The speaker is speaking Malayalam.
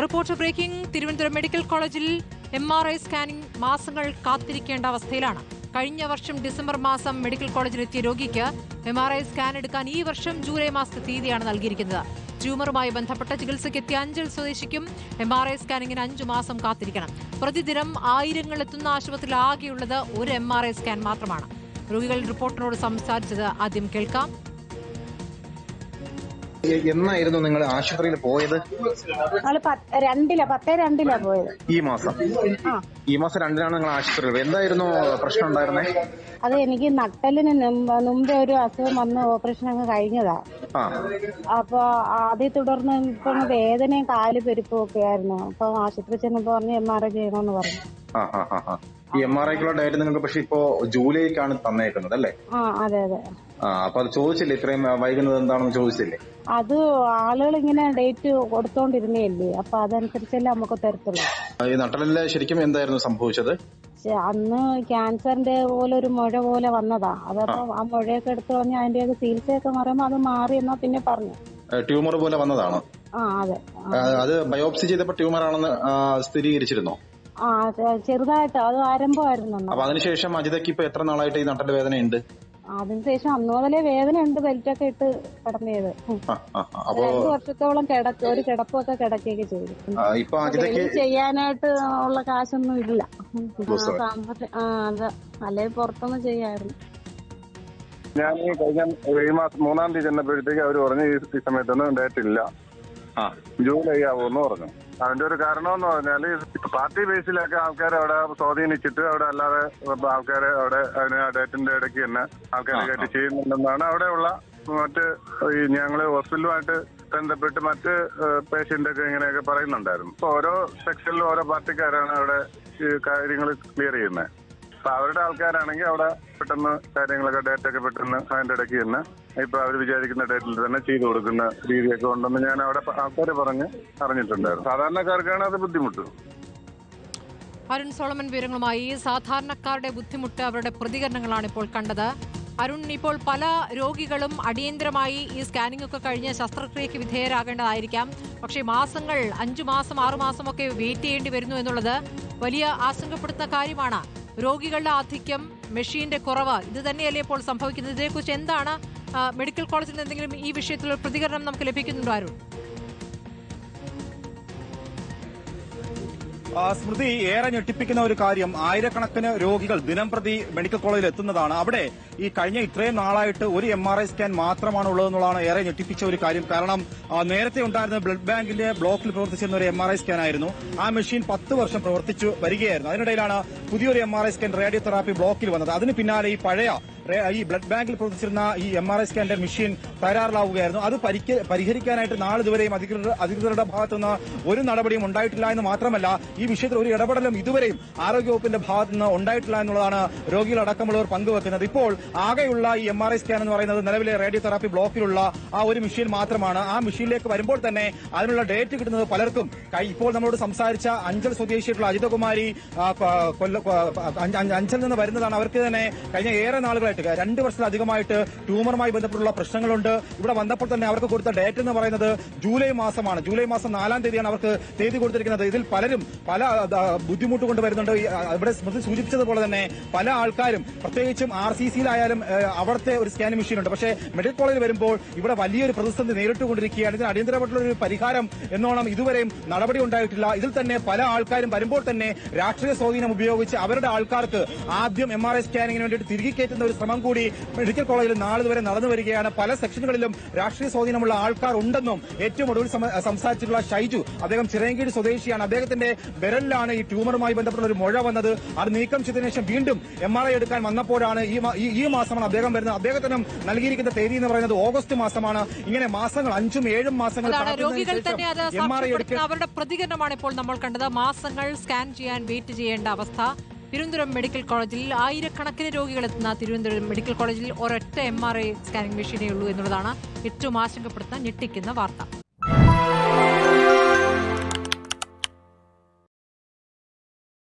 Report breaking. തിരുവനന്തപുരം മെഡിക്കൽ കോളേജിൽ എം ആർ ഐ സ്കാനിംഗ് മാസങ്ങൾ കാത്തിരിക്കേണ്ട അവസ്ഥയിലാണ്. കഴിഞ്ഞ വർഷം ഡിസംബർ മാസം മെഡിക്കൽ കോളേജിലെത്തിയ രോഗിക്ക് എം ആർ ഐ സ്കാൻ എടുക്കാൻ ഈ വർഷം ജൂലൈ മാസത്തെ തീയതിയാണ് നൽകിയിരിക്കുന്നത്. ട്യൂമറുമായി ബന്ധപ്പെട്ട ചികിത്സയ്ക്ക് എത്തിയ അഞ്ചൽ സ്വദേശിക്കും എം ആർ ഐ സ്കാനിങ്ങിന് അഞ്ചു മാസം കാത്തിരിക്കണം. പ്രതിദിനം ആയിരങ്ങൾ എത്തുന്ന ആശുപത്രിയിൽ ആകെയുള്ളത് ഒരു എം ആർ ഐ സ്കാൻ മാത്രമാണ്. രോഗികൾ റിപ്പോർട്ടിനോട് സംസാരിച്ചത് ആദ്യം കേൾക്കാം. എന്നായിരുന്നു നിങ്ങൾ ആശുപത്രിയിൽ പോയത്? ഞങ്ങൾ പത്ത് രണ്ടിലാ പത്തേ രണ്ടിലാ പോയത്. ഈ മാസം? ആ. ഈ മാസം രണ്ടിനാണ് നിങ്ങൾ ആശുപത്രിയിൽ പോയത്. എന്തായിരുന്നു പ്രശ്നം ഉണ്ടായിരുന്നേ? അത് എനിക്ക് നട്ടലിന് മുമ്പ് മുമ്പേ ഒരു അസുഖം വന്ന് ഓപ്പറേഷൻ അങ്ങ് കഴിഞ്ഞതാ. ആ. അപ്പൊ അതേ തുടർന്ന് ഇപ്പൊ വേദനയും കാൽ പെരുപ്പും ഒക്കെ ആയിരുന്നു. അപ്പൊ ആശുപത്രി ചെന്നപ്പോ പറഞ്ഞു എം ആർ ഐ ചെയ്യണമെന്ന് പറഞ്ഞു. ആ ആ ആ ആ. ഈ എം ആർ ഐക്കുള്ള ഡയറ്റ് നിങ്ങൾക്ക് പക്ഷെ ഇപ്പോ ജൂലൈക്കാണ് തന്നേക്കുന്നത് അല്ലേ? ആ അതെ അതെ. ആ അപ്പൊ അത് ചോദിച്ചില്ലേ ഇത്രയും വൈകുന്നത് എന്താണെന്ന് ചോദിച്ചില്ലേ? അത് ആളുകൾ ഇങ്ങനെ ഡേറ്റ് കൊടുത്തോണ്ടിരുന്നേല്ലേ അപ്പൊ അതനുസരിച്ചല്ലേ നമുക്ക് തരത്തുള്ളൂ. ഈ നട്ടലിൽ ശരിക്കും എന്തായിരുന്നു സംഭവിച്ചത്? പക്ഷെ അന്ന് ക്യാൻസറിന്റെ പോലെ ഒരു മുഴ പോലെ വന്നതാ. അതപ്പോ ആ. മുഴയൊക്കെ എടുത്തു പറഞ്ഞ് അതിന്റെയൊക്കെ ചികിത്സയൊക്കെ പറയുമ്പോ അത് മാറി എന്നാ പിന്നെ പറഞ്ഞു. ട്യൂമർ പോലെ വന്നതാണ്? ആ അതെ. അത് ബയോപ്സി ചെയ്തപ്പോ ട്യൂമർ ആണെന്ന് സ്ഥിരീകരിച്ചിരുന്നോ? ആ ചെറുതായിട്ട് അത് ആരംഭമായിരുന്നു. അപ്പൊ അതിനുശേഷം അജിതയ്ക്ക് ഇപ്പൊ എത്ര നാളായിട്ട് ഈ നട്ടൽ വേദന ഉണ്ട് അതിനുശേഷം അന്ന് മുതലേ വേദന ഉണ്ട് ബെൽറ്റൊക്കെ ഇട്ട് കിടന്നത് ആ ആ ആ. അപ്പൊ രണ്ടു വർഷത്തോളം കിടക്ക് ഒരു കിടപ്പൊക്കെ കിടക്കുകയൊക്കെ ചെയ്തു. ചെയ്യാനായിട്ട് ഉള്ള കാശൊന്നും ഇല്ല. അല്ലെ പുറത്തൊന്നും ചെയ്യായിരുന്നു. ഞാൻ ഈ കഴിഞ്ഞ ഈ മാസം മൂന്നാം തീയതി ചെന്നപ്പോഴത്തേക്ക് അവർ പറഞ്ഞു ഈ സമയത്തൊന്നും ഉണ്ടായിട്ടില്ല. ഇല്ല ജൂലൈ ആവുമെന്ന് പറഞ്ഞു. അതിന്റെ ഒരു കാരണം എന്ന് പറഞ്ഞാൽ പാർട്ടി ബേസിലൊക്കെ ആൾക്കാരെ അവിടെ സ്വാധീനിച്ചിട്ട് അവിടെ അല്ലാതെ ആൾക്കാരെ അവിടെ അതിന് ആ ഡേറ്റിന്റെ ഇടയ്ക്ക് തന്നെ ആൾക്കാരെ കയറ്റി ചെയ്യുന്നുണ്ടെന്നാണ് അവിടെയുള്ള മറ്റ് ഈ ഞങ്ങൾ ഹോസ്പിറ്റലുമായിട്ട് ബന്ധപ്പെട്ട് മറ്റ് പേഷ്യന്റ് ഒക്കെ ഇങ്ങനെയൊക്കെ പറയുന്നുണ്ടായിരുന്നു. അപ്പൊ ഓരോ സെക്ഷനിലും ഓരോ പാർട്ടിക്കാരാണ് അവിടെ ഈ കാര്യങ്ങൾ ക്ലിയർ ചെയ്യുന്നത് അപ്പൊ അവരുടെ ആൾക്കാരാണെങ്കിൽ അവിടെ പെട്ടെന്ന് കാര്യങ്ങളൊക്കെ ഡേറ്റ് ഒക്കെ പെട്ടെന്ന് അതിന്റെ ഇടയ്ക്ക് തന്നെ ഇപ്പൊ അവർ വിചാരിക്കുന്ന ഡേറ്റിൽ തന്നെ ചെയ്തു കൊടുക്കുന്ന രീതിയൊക്കെ ഉണ്ടെന്ന് ഞാൻ അവിടെ ആൾക്കാർ പറഞ്ഞ് അറിഞ്ഞിട്ടുണ്ടായിരുന്നു. സാധാരണക്കാർക്കാണ് അത് ബുദ്ധിമുട്ട്. അരുൺ സോളമൻ വിവരങ്ങളുമായി സാധാരണക്കാരുടെ ബുദ്ധിമുട്ട് അവരുടെ പ്രതികരണങ്ങളാണ് ഇപ്പോൾ കണ്ടത്. അരുൺ ഇപ്പോൾ പല രോഗികളും അടിയന്തരമായി ഈ സ്കാനിംഗ് ഒക്കെ കഴിഞ്ഞ് ശസ്ത്രക്രിയയ്ക്ക് വിധേയരാകേണ്ടതായിരിക്കാം. പക്ഷേ മാസങ്ങൾ അഞ്ചു മാസം ആറു മാസം ഒക്കെ വെയിറ്റ് ചെയ്യേണ്ടി വരുന്നു എന്നുള്ളത് വലിയ ആശങ്കപ്പെടുത്തുന്ന കാര്യമാണ്. രോഗികളുടെ ആധിക്യം മെഷീന്റെ കുറവ് ഇത് തന്നെയല്ലേ ഇപ്പോൾ സംഭവിക്കുന്നത്? ഇതിനെക്കുറിച്ച് എന്താണ് മെഡിക്കൽ കോളേജിൽ നിന്ന് എന്തെങ്കിലും ഈ വിഷയത്തിൽ ഒരു പ്രതികരണം നമുക്ക് ലഭിക്കുന്നുണ്ടോ അരുൺ? സ്മൃതി ഏറെ ഞെട്ടിപ്പിക്കുന്ന ഒരു കാര്യം ആയിരക്കണക്കിന് രോഗികൾ ദിനം പ്രതി മെഡിക്കൽ കോളേജിൽ എത്തുന്നതാണ്. അവിടെ ഈ കഴിഞ്ഞ ഇത്രയും നാളായിട്ട് ഒരു എം ആർ ഐ സ്കാൻ മാത്രമാണ് ഉള്ളതെന്നുള്ളതാണ് ഏറെ ഞെട്ടിപ്പിച്ച ഒരു കാര്യം. കാരണം നേരത്തെ ഉണ്ടായിരുന്ന ബ്ലഡ് ബാങ്കിന്റെ ബ്ലോക്കിൽ പ്രവർത്തിച്ചിരുന്ന ഒരു എം ആർ ഐ സ്കാൻ ആയിരുന്നു. ആ മെഷീൻ പത്ത് വർഷം പ്രവർത്തിച്ചു വരികയായിരുന്നു. അതിനിടയിലാണ് പുതിയൊരു M R I scan radiotherapy ബ്ലോക്കിൽ വന്നത്. അതിന് പിന്നാലെ ഈ പഴയ ഈ ബ്ലഡ് ബാങ്കിൽ പ്രവർത്തിച്ചിരുന്ന ഈ എം ആർ ഐ സ്കാന്റെ മെഷീൻ തകരാറിലാവുകയായിരുന്നു അത് പരിഹരിക്കാനായിട്ട് നാളിതുവരെയും അധികൃതർ അധികൃതരുടെ ഭാഗത്തുനിന്ന് ഒരു നടപടിയും ഉണ്ടായിട്ടില്ല എന്ന് മാത്രമല്ല ഈ വിഷയത്തിൽ ഒരു ഇടപെടലും ഇതുവരെയും ആരോഗ്യവകുപ്പിന്റെ ഭാഗത്തു നിന്ന് ഉണ്ടായിട്ടില്ല എന്നുള്ളതാണ് രോഗികളടക്കമുള്ളവർ പങ്കുവെക്കുന്നത്. ഇപ്പോൾ ആകെയുള്ള ഈ എം ആർ ഐ സ്കാൻ എന്ന് പറയുന്നത് നിലവിലെ റേഡിയോ തെറാപ്പി ബ്ലോക്കിലുള്ള ആ ഒരു മെഷീൻ മാത്രമാണ്. ആ മെഷീനിലേക്ക് വരുമ്പോൾ തന്നെ അതിനുള്ള ഡേറ്റ് കിട്ടുന്നത് പലർക്കും ഇപ്പോൾ നമ്മളോട് സംസാരിച്ച അഞ്ചൽ സ്വദേശിയായിട്ടുള്ള അജിതകുമാരി അഞ്ചൽ നിന്ന് വരുന്നതാണ്. അവർക്ക് തന്നെ കഴിഞ്ഞ ഏറെ നാളുകളായിട്ട് രണ്ട് വർഷത്തിലധികമായിട്ട് ട്യൂമറുമായി ബന്ധപ്പെട്ടുള്ള പ്രശ്നങ്ങളുണ്ട്. ഇവിടെ വന്നപ്പോൾ തന്നെ അവർക്ക് കൊടുത്ത ഡേറ്റ് എന്ന് പറയുന്നത് ജൂലൈ മാസമാണ്. ജൂലൈ മാസം നാലാം തീയതിയാണ് അവർക്ക് തീയതി കൊടുത്തിരിക്കുന്നത്. ഇതിൽ പലരും പല ബുദ്ധിമുട്ട് കൊണ്ട് വരുന്നുണ്ട് ഇവിടെ സ്മൃതി സൂചിപ്പിച്ചതുപോലെ തന്നെ പല ആൾക്കാരും പ്രത്യേകിച്ചും ആർ സി സിയിലായാലും അവിടുത്തെ ഒരു സ്കാനിംഗ് മെഷീൻ ഉണ്ട് പക്ഷേ മെഡിക്കൽ കോളേജിൽ വരുമ്പോൾ ഇവിടെ വലിയൊരു പ്രതിസന്ധി നേരിട്ടുകൊണ്ടിരിക്കുകയാണ്. ഇതിന് അടിയന്തരമായിട്ടുള്ള ഒരു പരിഹാരം എന്നോണം ഇതുവരെയും നടപടി ഉണ്ടായിട്ടില്ല. ഇതിൽ തന്നെ പല ആൾക്കാരും വരുമ്പോൾ തന്നെ രാഷ്ട്രീയ സ്വാധീനം ഉപയോഗിച്ച് അവരുടെ ആൾക്കാർക്ക് ആദ്യം എം ആർ ഐ സ്കാനിങ്ങിന് വേണ്ടിയിട്ട് തിരികെ കയറ്റുന്ന ഒരു ശ്രമം കൂടി മെഡിക്കൽ കോളേജിൽ നാളിതുവരെ നടന്നു വരികയാണ്. പല സെക്ഷനുകളിലും രാഷ്ട്രീയ സ്വാധീനമുള്ള ആൾക്കാർ ഉണ്ടെന്നും ഏറ്റവും ഒടുവിൽ സംസാരിച്ചിട്ടുള്ള ഷൈജു അദ്ദേഹം ചിറയൻകീഴ് സ്വദേശിയാണ്. അദ്ദേഹത്തിന്റെ വിരലിലാണ് ഈ ട്യൂമറുമായി ബന്ധപ്പെട്ട ഒരു മുഴ വന്നത്. അത് നീക്കം ചെയ്തതിനു ശേഷം വീണ്ടും എം ആർ ഐ എടുക്കാൻ വന്നപ്പോഴാണ് ഈ ഈ- മാസമാണ് അദ്ദേഹം വരുന്നത്. അദ്ദേഹത്തിനും നൽകിയിരിക്കുന്ന തീയതി എന്ന് പറയുന്നത് ഓഗസ്റ്റ് മാസമാണ്. ഇങ്ങനെ മാസങ്ങൾ അഞ്ചും ഏഴും മാസങ്ങൾ രോഗികൾ തന്നെ അത് അവരുടെ പ്രതികരണമാണ് ഇപ്പോൾ നമ്മൾ കണ്ടത്. മാസങ്ങൾ സ്കാൻ ചെയ്യാൻ വെയിറ്റ് ചെയ്യേണ്ട അവസ്ഥ. തിരുവനന്തപുരം മെഡിക്കൽ കോളേജിൽ ആയിരക്കണക്കിന് രോഗികൾ എത്തുന്ന തിരുവനന്തപുരം മെഡിക്കൽ കോളേജിൽ ഒരൊറ്റ എം ആർ ഐ സ്കാനിംഗ് മെഷീനേ ഉള്ളൂ എന്നുള്ളതാണ് ഏറ്റവും ആശങ്കപ്പെടുത്തുന്ന ഞെട്ടിക്കുന്ന വാർത്ത.